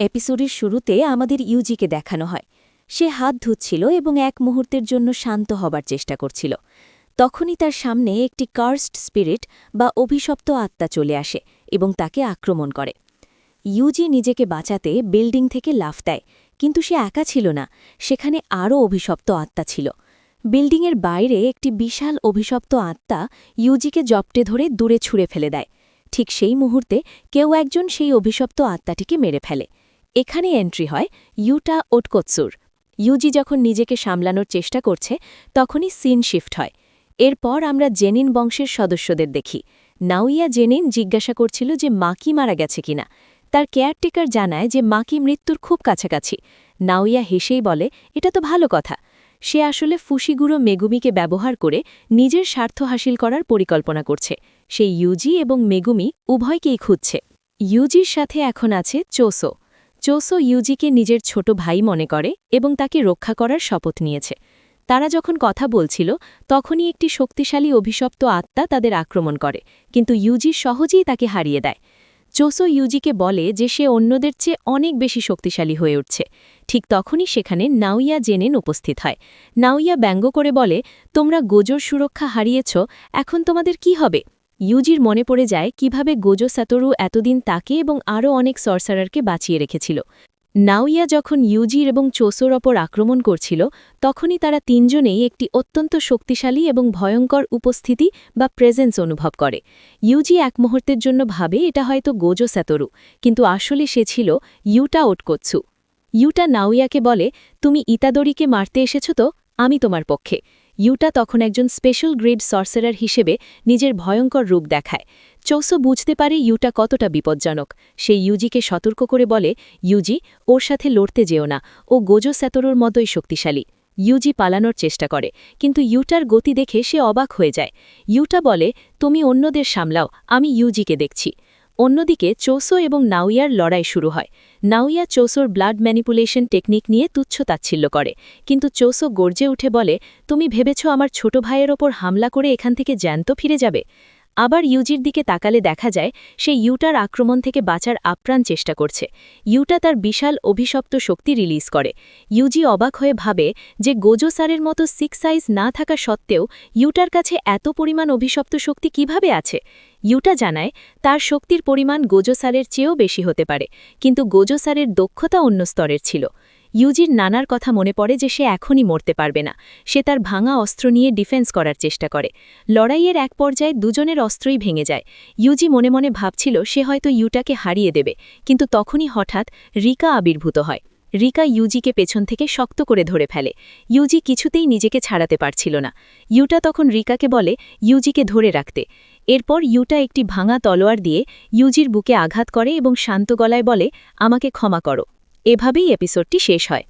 এপিসোডের শুরুতে আমাদের ইউজিকে দেখানো হয়। সে হাত ধুচ্ছিল এবং এক মুহূর্তের জন্য শান্ত হবার চেষ্টা করছিল। তখনই তার সামনে একটি কার্সড স্পিরিট বা অভিশপ্ত আত্মা চলে আসে এবং তাকে আক্রমণ করে। ইউজি নিজেকে বাঁচাতে বিল্ডিং থেকে লাফ দেয়, কিন্তু সে একা ছিল না, সেখানে আরও অভিশপ্ত আত্মা ছিল। বিল্ডিংয়ের বাইরে একটি বিশাল অভিশপ্ত আত্মা ইউজিকে জপটে ধরে দূরে ছুঁড়ে ফেলে দেয়। ঠিক সেই মুহূর্তে কেউ একজন সেই অভিশপ্ত আত্মাটিকে মেরে ফেলে। এখানে এন্ট্রি হয় ইউটা ওটকোৎসুর। ইউজি যখন নিজেকে সামলানোর চেষ্টা করছে, তখনই সিন শিফট হয়। এরপর আমরা জেনিন বংশের সদস্যদের দেখি। নাউইয়া জেনিন জিজ্ঞাসা করছিল যে মাকি মারা গেছে কিনা তার কেয়ারটেকার জানায় যে মাকি মৃত্যুর খুব কাছাকাছি। নাউইয়া হেসেই বলে, এটা তো ভালো কথা। সে আসলে ফুসিগুড়ো মেগুমিকে ব্যবহার করে নিজের স্বার্থ হাসিল করার পরিকল্পনা করছে। সে ইউজি এবং মেগুমি উভয়কেই খুঁজছে। ইউজির সাথে এখন আছে চোসো। চোসো ইউজিকে নিজের ছোট ভাই মনে করে এবং তাকে রক্ষা করার শপথ নিয়েছে। তারা যখন কথা বলছিল, তখনই একটি শক্তিশালী অভিশপ্ত আত্মা তাদের আক্রমণ করে, কিন্তু ইউজি সহজেই তাকে হারিয়ে দেয়। চোসো ইউজিকে বলে যে সে অন্যদের চেয়ে অনেক বেশি শক্তিশালী হয়ে উঠছে। ঠিক তখনই সেখানে নাউইয়া জেনেন উপস্থিত হয়। নাউইয়া ব্যঙ্গ করে বলে, তোমরা গোজোর সুরক্ষা হারিয়েছ, এখন তোমাদের কি হবে? ইউজির মনে পড়ে যায় কীভাবে গোজো সাতরু এতদিন তাকে এবং আরও অনেক সরসারারকে বাঁচিয়ে রেখেছিল। নাউইয়া যখন ইউজির এবং চোসোর ওপর আক্রমণ করছিল, তখনই তারা তিনজনেই একটি অত্যন্ত শক্তিশালী এবং ভয়ঙ্কর উপস্থিতি বা প্রেজেন্স অনুভব করে। ইউজি এক মুহূর্তের জন্য ভাবে, এটা হয়তো গোজো স্যাতরু। কিন্তু আসলে সে ছিল ইউটা ওটকোৎসু। ইউটা নাউইয়াকে বলে, তুমি ইতাদরিকে মারতে এসেছ তো? আমি তোমার পক্ষে। ইউটা তখন একজন স্পেশাল গ্রেড সর্সারার হিসেবে নিজের ভয়ঙ্কর রূপ দেখায়। চৌসো বুঝতে পারে ইউটা কতটা বিপজ্জনক। সে ইউজিকে সতর্ক করে বলে, ইউজি, ওর সাথে লড়তে যেও না। ও গোজো স্যাতরোর মতোই শক্তিশালী। ইউজি পালানোর চেষ্টা করে। কিন্তু ইউটার গতি দেখে সে অবাক হয়ে যায়। ইউটা বলে, তুমি অন্যদের সামলাও, আমি ইউজিকে দেখছি। অন্যদিকে চৌসো এবং নাউইয়ার লড়াই শুরু হয়। Naoya Choso blood manipulation technique নিয়ে তুচ্ছ তাচ্ছিল্য করে। কিন্তু চৌসো গর্জে উঠে বলে, তুমি ভেবেছ আমার ছোট ভাইয়ের ওপর হামলা করে এখান থেকে জ্যান্ত ফিরে যাবে? আবার ইউজির দিকে তাকালে দেখা যায়, সে ইউটার আক্রমণ থেকে বাঁচার আপ্রাণ চেষ্টা করছে। ইউটা তার বিশাল অভিশপ্ত শক্তি রিলিজ করে। ইউজি অবাক হয়ে ভাবে যে গোজো সারের মতো সিক্স সাইজ না থাকা সত্ত্বেও ইউটার কাছে এত পরিমাণ অভিশপ্ত শক্তি কীভাবে আছে? ইউটা জানায়, তার শক্তির পরিমাণ গোজো সারের চেয়েও বেশি হতে পারে, কিন্তু গোজো সারের দক্ষতা অন্য স্তরের ছিল। ইউজির নানার কথা মনে পড়ে যে সে এখনই মরতে পারবে না। সে তার ভাঙা অস্ত্র নিয়ে ডিফেন্স করার চেষ্টা করে। লড়াইয়ের এক পর্যায়ে দুজনের অস্ত্রই ভেঙে যায়। ইউজি মনে মনে ভাবছিল সে হয়তো ইউটাকে হারিয়ে দেবে, কিন্তু তখনই হঠাৎ রিকা আবির্ভূত হয়। রিকা ইউজিকে পেছন থেকে শক্ত করে ধরে ফেলে। ইউজি কিছুতেই নিজেকে ছাড়াতে পারছিল না। ইউটা তখন রিকাকে বলে, ইউজিকে ধরে রাখতে। এরপর ইউটা একটি ভাঙা তলোয়ার দিয়ে ইউজির বুকে আঘাত করে এবং শান্ত গলায় বলে, আমাকে ক্ষমা করো। এভাবেই এপিসোডটি শেষ হয়।